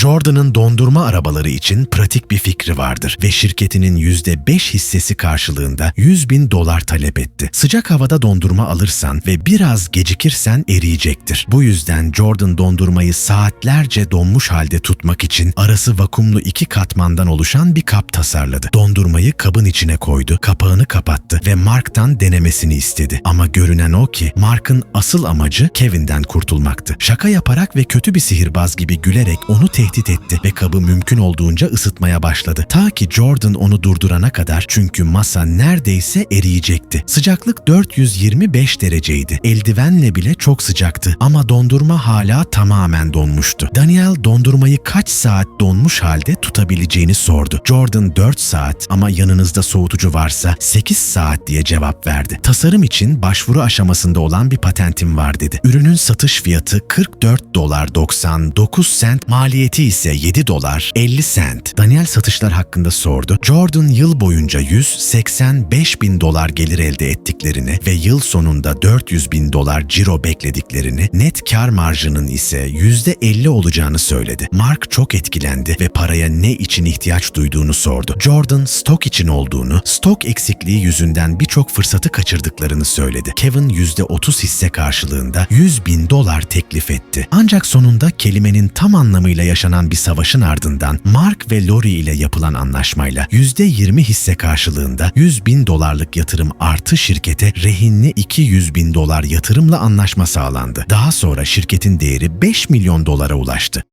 Jordan'ın dondurma arabaları için pratik bir fikri vardır ve şirketinin %5 hissesi karşılığında 100 bin dolar talep etti. Sıcak havada dondurma alırsan ve biraz gecikirsen eriyecektir. Bu yüzden Jordan dondurmayı saatlerce donmuş halde tutmak için arası vakumlu iki katmandan oluşan bir kap tasarladı. Dondurmayı kabın içine koydu, kapağını kapattı ve Mark'tan denemesini istedi. Ama görünen o ki Mark'ın asıl amacı Kevin'den kurtulmaktı. Şaka yaparak ve kötü bir sihirbaz gibi gülerek onu tehdit etti ve kabı mümkün olduğunca ısıtmaya başladı. Ta ki Jordan onu durdurana kadar çünkü masa neredeyse eriyecekti. Sıcaklık 425 dereceydi. Eldivenle bile çok sıcaktı ama dondurma hala tamamen donmuştu. Daniel dondurmayı kaç saat donmuş halde tutabileceğini sordu. Jordan 4 saat ama yanınızda soğutucu varsa 8 saat diye cevap verdi. Tasarım için başvuru aşamasında olan bir patentim var dedi. Ürünün satış fiyatı 44 dolar 99 sent, maliyeti ise 7 dolar 50 sent. Daniel satışlar hakkında sordu. Jordan yıl boyunca 185 bin dolar gelir elde ettiklerini ve yıl sonunda 400 bin dolar ciro beklediklerini, net kar marjının ise %50 olacağını söyledi. Mark çok etkilendi ve paraya ne için ihtiyaç duyduğunu sordu. Jordan stok için olduğunu, stok eksikliği yüzünden birçok fırsatı kaçırdıklarını söyledi. Kevin %30 hisse karşılığında 100 bin dolar teklif etti. Ancak sonunda kelimenin tam anlamıyla yaşanan bir savaşın ardından Mark ve Lori ile yapılan anlaşmayla %20 hisse karşılığında 100 bin dolarlık yatırım artı şirkete rehinli 200 bin dolar yatırımla anlaşma sağlandı. Daha sonra şirketin değeri 5 milyon dolara ulaştı.